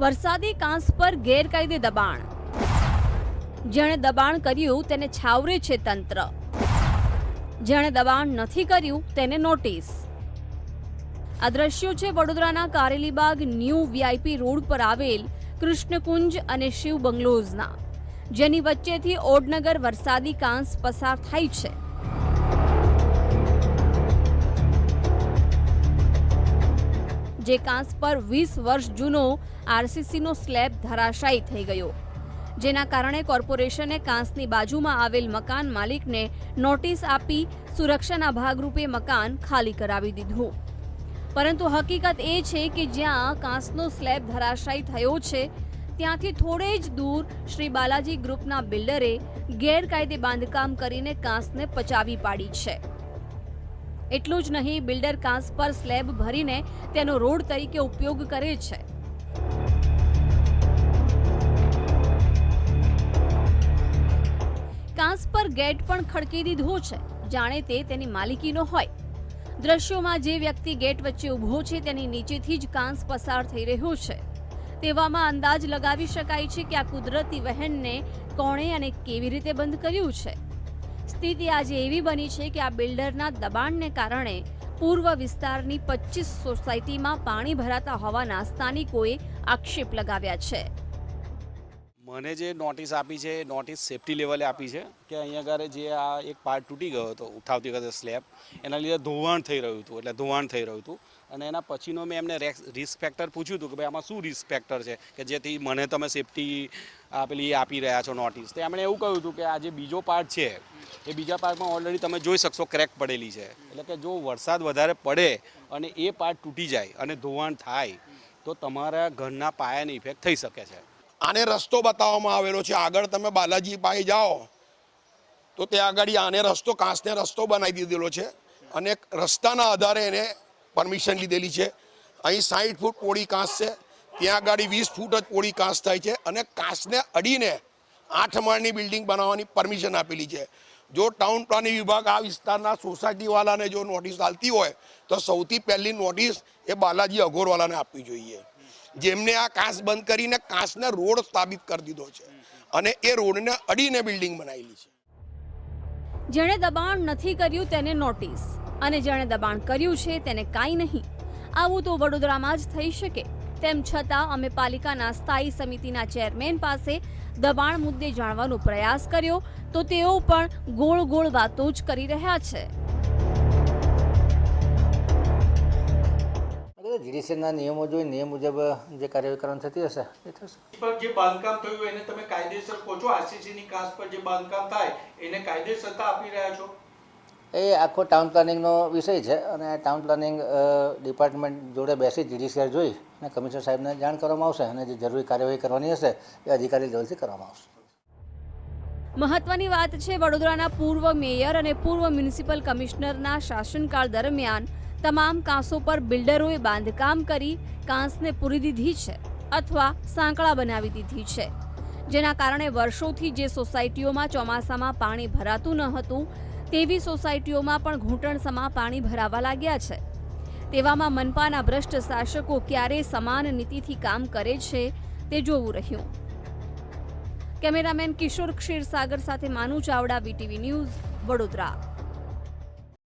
વરસાદી કાંસ પર ગેરકાયદે દબાણ. જેણે દબાણ કર્યું તેને છાવરે છે તંત્ર. જેણે દબાણ નથી કર્યું તેને નોટિસ. આ દ્રશ્યો છે વડોદરાના કારેલીબાગ ન્યૂ વીઆઈપી રોડ પર આવેલ કૃષ્ણકુંજ અને શિવ બંગલોઝના, જેની વચ્ચેથી ઓડનગર વરસાદી કાંસ પસાર થાય છે. જે કાંસ પર વીસ વર્ષ જૂનો આરસીસીનો સ્લેબ ધરાશાયી થઈ ગયો. જેના કારણે કોર્પોરેશને કાંસની બાજુમાં આવેલ મકાન માલિકને નોટિસ આપી સુરક્ષાના ભાગરૂપે મકાન ખાલી કરાવી દીધું. પરંતુ હકીકત એ છે કે જ્યાં કાંસનો સ્લેબ ધરાશાયી થયો છે, ત્યાંથી થોડે જ દૂર શ્રી બાલાજી ગ્રુપના બિલ્ડરે ગેરકાયદે બાંધકામ કરીને કાંસને પચાવી પાડી છે. એટલું જ નહીં, બિલ્ડર કાંસ પર સ્લેબ ભરીને તેનો રોડ તરીકે ઉપયોગ કરે છે. કાંસ પર ગેટ પણ ખડકી દીધો છે. જાણે તે તેની માલિકીનો હોય. દ્રશ્યોમાં જે વ્યક્તિ ગેટ વચ્ચે ઊભો છે તેની નીચેથી જ કાંસ પસાર થઈ રહ્યો છે. તેવામાં અંદાજ લગાવી શકાય છે કે આ કુદરતી વહેણને કોણે અને કેવી રીતે બંધ કર્યું છે. સ્થિતિ આજે એવી બની છે કે આ બિલ્ડરના દબાણને કારણે પૂર્વ વિસ્તારની પચીસ સોસાયટીમાં પાણી ભરાતા હોવાના સ્થાનિકોએ આક્ષેપ લગાવ્યા છે. મને જે નોટિસ આપી છે, એ નોટિસ સેફટી લેવલે આપી છે કે અહીંયા આગળ જે આ એક પાર્ટ તૂટી ગયો હતો, ઉઠાવતી વખતે સ્લેબ એના લીધે ધોવાણ થઈ રહ્યું હતું, એટલે ધોવાણ થઈ રહ્યું હતું. અને એના પછીનો મેં એમને રિસ્ક ફેક્ટર પૂછ્યું હતું કે ભાઈ આમાં શું રિસ્ક ફેક્ટર છે? કે જેથી મને તમે સેફટી પેલી આપી રહ્યા છો નોટિસ તો એમણે એવું કહ્યું હતું કે આ જે બીજો પાર્ટ છે, એ બીજા પાર્ટમાં ઓલરેડી તમે જોઈ શકશો ક્રેક પડેલી છે. એટલે કે જો વરસાદ વધારે પડે અને એ પાર્ટ તૂટી જાય અને ધોવાણ થાય, તો તમારા ઘરના પાયાની ઇફેક્ટ થઈ શકે છે. આને રસ્તો બતાવવામાં આવેલો છે. આગળ તમે બાલાજી પાસે જાઓ તો ત્યાં આગળ આને રસ્તો, કાંસને રસ્તો બનાવી દીધેલો છે અને રસ્તાના આધારે એને પરમિશન લીધેલી છે. અહીં સાઠ ફૂટ પોળી કાંસ છે. ત્યાં આગળ વીસ ફૂટ જ પોળી કાંસ થાય છે અને કાંસને અડીને આઠ માળની બિલ્ડિંગ બનાવવાની પરમિશન આપેલી છે. જો ટાઉન પ્લાનિંગ વિભાગ આ વિસ્તારના સોસાયટીવાળાને જો નોટિસ આપતી હોય તો સૌથી પહેલી નોટિસ એ બાલાજી અઘોરવાલાને આપવી જોઈએ. જેમને આ કાંસ બંધ કરીને કાંસને રોડ સ્થાપિત કરી દીધો છે. અને એ રોડને અડીને બિલ્ડિંગ બનાવેલી છે. જેણે દબાણ નથી કર્યું તેને નોટિસ. અને જેણે દબાણ કર્યું છે તેને કાંઈ નહીં. આવું તો વડોદરામાં જ થઈ શકે. તેમ છતાં અમે પાલિકાના સ્થાયી સમિતિના ચેરમેન પાસે દબાણ મુદ્દે જાણવાનો પ્રયાસ કર્યો તો તેઓ પણ ગોળ ગોળ વાતો જ કરી રહ્યા છે. જીડીસીના નિયમો જોઈ નિયમ મુજબ જે કાર્યવાહી કરવાનું થતી હશે એ થશે. પર જે બાંધકામ થયું એને તમે કાયદેસર કહો છો આરસીસીની કાંસ પર જે બાંધકામ થાય એને કાયદેસરતા આપી રહ્યા છો? એ આખો ટાઉન પ્લાનિંગનો વિષય છે અને ટાઉન પ્લાનિંગ ડિપાર્ટમેન્ટ જોડે બેસી જીડીસીઆર જોઈ અને કમિશનર સાહેબને જાણ કરવામાં આવશે અને જે જરૂરી કાર્યવાહી કરવાની હશે એ અધિકારી લેવલથી કરવામાં આવશે. મહત્વની વાત છે વડોદરાના પૂર્વ મેયર અને પૂર્વ મ્યુનિસિપલ કમિશનરના શાસનકાળ દરમિયાન તમામ કાંસો પર બિલ્ડરોએ બાંધકામ કરી કાંસને પૂરી દીધી છે અથવા સાંકળા બનાવી દીધી છે, જેના કારણે વર્ષોથી જે સોસાયટીઓમાં ચોમાસામાં પાણી ભરાતું ન હતું, તેવી સોસાયટીઓમાં પણ ઘૂંટણસમાં પાણી ભરાવા લાગ્યા છે. તેવામાં મનપાના ભ્રષ્ટ શાસકો ક્યારે સમાન નીતિથી કામ કરે છે, તે જોવું રહ્યું. કેમેરામેન કિશોર ક્ષીરસાગર સાથે માનુ ચાવડા, વીટીવી ન્યૂઝ, વડોદરા.